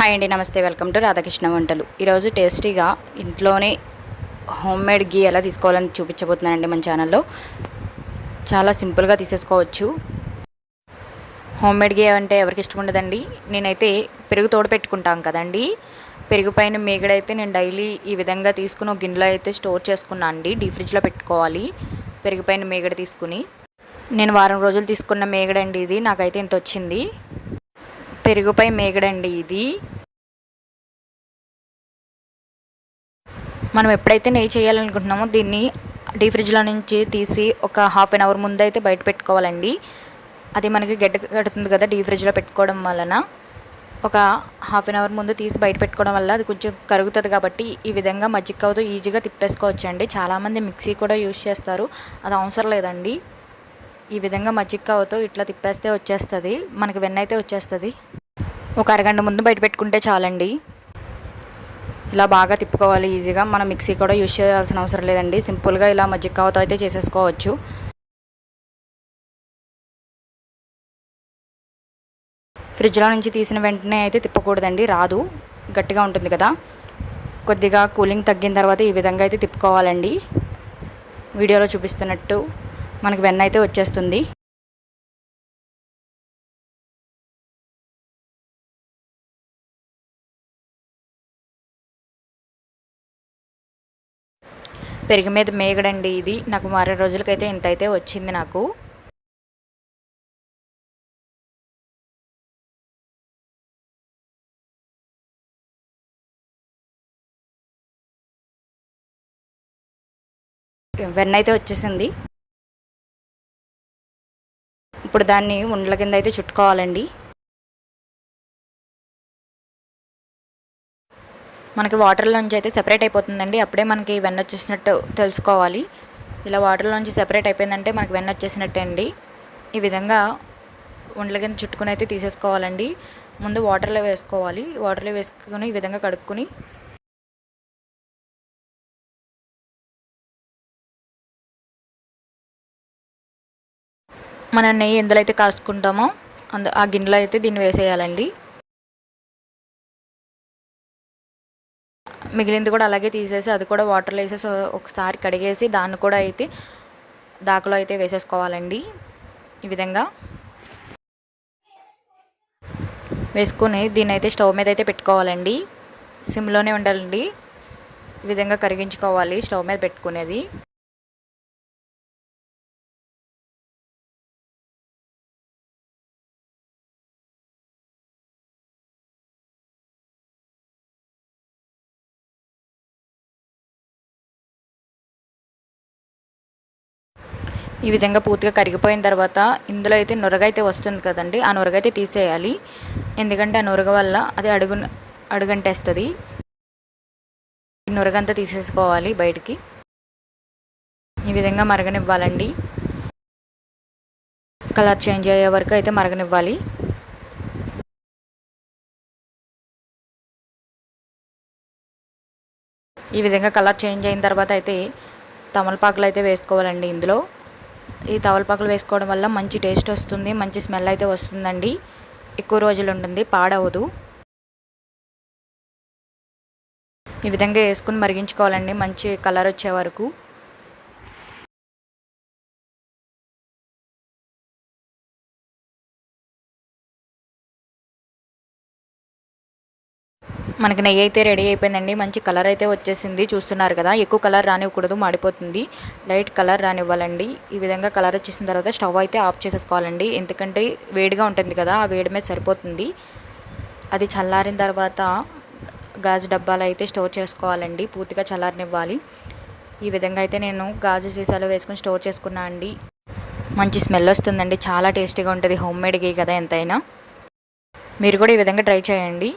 Hi అండి నమస్తే. Welcome to Radhakrishna వంటలు. ఈరోజు టేస్టీగా ఇంట్లోనే హోమ్ మేడ్ గీ ఎలా తీసుకోవాలని చూపించబోతున్నానండి మన ఛానల్లో. చాలా సింపుల్గా తీసేసుకోవచ్చు. హోమ్ మేడ్ గీ అంటే ఎవరికి ఇష్టం ఉండదండి. నేనైతే పెరుగు తోడు పెట్టుకుంటాం కదండి. పెరుగు పైన మేగడైతే నేను డైలీ ఈ విధంగా తీసుకుని ఒక గిన్నెలో అయితే స్టోర్ చేసుకున్నాను అండి. డీ ఫ్రిడ్జ్లో పెట్టుకోవాలి. పెరుగు పైన మేగడ తీసుకుని. నేను వారం రోజులు తీసుకున్న మేగడండి ఇది. నాకైతే ఇంత వచ్చింది. పెరుగుపై మేగడండి ఇది. మనం ఎప్పుడైతే నెయ్యి చేయాలనుకుంటున్నామో దీన్ని డీ ఫ్రిడ్జ్లో నుంచి తీసి ఒక హాఫ్ అన్ అవర్ ముందు అయితే బయట పెట్టుకోవాలండి. అది మనకి గడ్డ కడుతుంది కదా డీ ఫ్రిడ్జ్లో పెట్టుకోవడం వలన. ఒక హాఫ్ అన్ అవర్ ముందు తీసి బయట పెట్టుకోవడం వల్ల అది కొంచెం కరుగుతుంది కాబట్టి ఈ విధంగా మజ్జిగతో ఈజీగా తిప్పేసుకోవచ్చు అండి చాలామంది మిక్సీ కూడా యూజ్ చేస్తారు. అది అవసరం లేదండి. ఈ విధంగా మజ్జిగ కవ్వతో ఇట్లా తిప్పేస్తే వచ్చేస్తుంది. మనకి వెన్న అయితే వచ్చేస్తుంది. ఒక అరగంట ముందు బయట పెట్టుకుంటే చాలండి. ఇలా బాగా తిప్పుకోవాలి ఈజీగా. మనం మిక్సీ కూడా యూజ్ చేయాల్సిన అవసరం లేదండి. సింపుల్గా ఇలా మజ్జిగ కవ్వతో అయితే చేసేసుకోవచ్చు. ఫ్రిడ్జ్లో నుంచి తీసిన వెంటనే అయితే తిప్పకూడదండి. రాదు. గట్టిగా ఉంటుంది కదా. కొద్దిగా కూలింగ్ తగ్గిన తర్వాత ఈ విధంగా అయితే తిప్పుకోవాలండి. వీడియోలో చూపిస్తున్నట్టు మనకి వెన్న అయితే వచ్చేస్తుంది. పెరుగు మీద మేగడండి ఇది. నాకు మరో రోజులకైతే ఇంత అయితే వచ్చింది నాకు. వెన్న అయితే వచ్చేసింది. ఇప్పుడు దాన్ని ఉండల కింద అయితే చుట్టుకోవాలండి. మనకి వాటర్లోంచి అయితే సెపరేట్ అయిపోతుందండి. అప్పుడే మనకి వెన్న వచ్చేసినట్టు తెలుసుకోవాలి. ఇలా వాటర్లోంచి సెపరేట్ అయిపోయిందంటే మనకి వెన్న వచ్చేసినట్టే అండి. ఈ విధంగా ఉండల కింద చుట్టుకుని అయితే తీసేసుకోవాలండి. ముందు వాటర్లో వేసుకోవాలి. వాటర్లో వేసుకుని ఈ విధంగా కడుక్కుని మన నెయ్యి ఎందులో అయితే కాసుకుంటామో అందు ఆ గిన్నెలో అయితే దీన్ని వేసేయాలండి. మిగిలింది కూడా అలాగే తీసేసి అది కూడా వాటర్లో వేసేసి ఒకసారి కడిగేసి దాన్ని కూడా అయితే దాకలో అయితే వేసేసుకోవాలండి ఈ విధంగా. వేసుకుని దీన్ని అయితే స్టవ్ మీద అయితే పెట్టుకోవాలండి. సిమ్లోనే ఉండాలండి. ఈ విధంగా కరిగించుకోవాలి స్టవ్ మీద పెట్టుకునేది. ఈ విధంగా పూర్తిగా కరిగిపోయిన తర్వాత ఇందులో అయితే నురగ అయితే వస్తుంది కదండి ఆ నురగ అయితే తీసేయాలి. ఎందుకంటే ఆ నురగ వల్ల అది అడుగు అడుగంటేస్తుంది. ఈ నురగంతా తీసేసుకోవాలి బయటికి. ఈ విధంగా మరగనివ్వాలండి. కలర్ చేంజ్ అయ్యే వరకు అయితే మరగనివ్వాలి. ఈ విధంగా కలర్ చేంజ్ అయిన తర్వాత అయితే తమలపాకులు అయితే వేసుకోవాలండి ఇందులో. ఈ తవలపాకులు వేసుకోవడం వల్ల మంచి టేస్ట్ వస్తుంది మంచి స్మెల్ అయితే వస్తుందండి. ఎక్కువ రోజులు ఉంటుంది పాడవదు. ఈ విధంగా వేసుకుని మరిగించుకోవాలండి మంచి కలర్ వచ్చే వరకు. మనకి నెయ్యి అయితే రెడీ అయిపోయిందండి. మంచి కలర్ అయితే వచ్చేసింది. చూస్తున్నారు కదా ఎక్కువ కలర్ రానివ్వకూడదు మాడిపోతుంది. లైట్ కలర్ రానివ్వాలండి. ఈ విధంగా కలర్ వచ్చేసిన తర్వాత స్టవ్ అయితే ఆఫ్ చేసేసుకోవాలండి. ఎందుకంటే వేడిగా ఉంటుంది కదా ఆ వేడి మీద సరిపోతుంది. అది చల్లారిన తర్వాత గాజు డబ్బాలు అయితే స్టోర్ చేసుకోవాలండి. పూర్తిగా చల్లారనివ్వాలి. ఈ విధంగా అయితే నేను గాజు సీసాలో వేసుకొని స్టోర్ చేసుకున్నా అండి. మంచి స్మెల్ వస్తుందండి. చాలా టేస్టీగా ఉంటుంది. హోమ్ మేడ్ గీ కదా ఎంతైనా. మీరు కూడా ఈ విధంగా ట్రై చేయండి.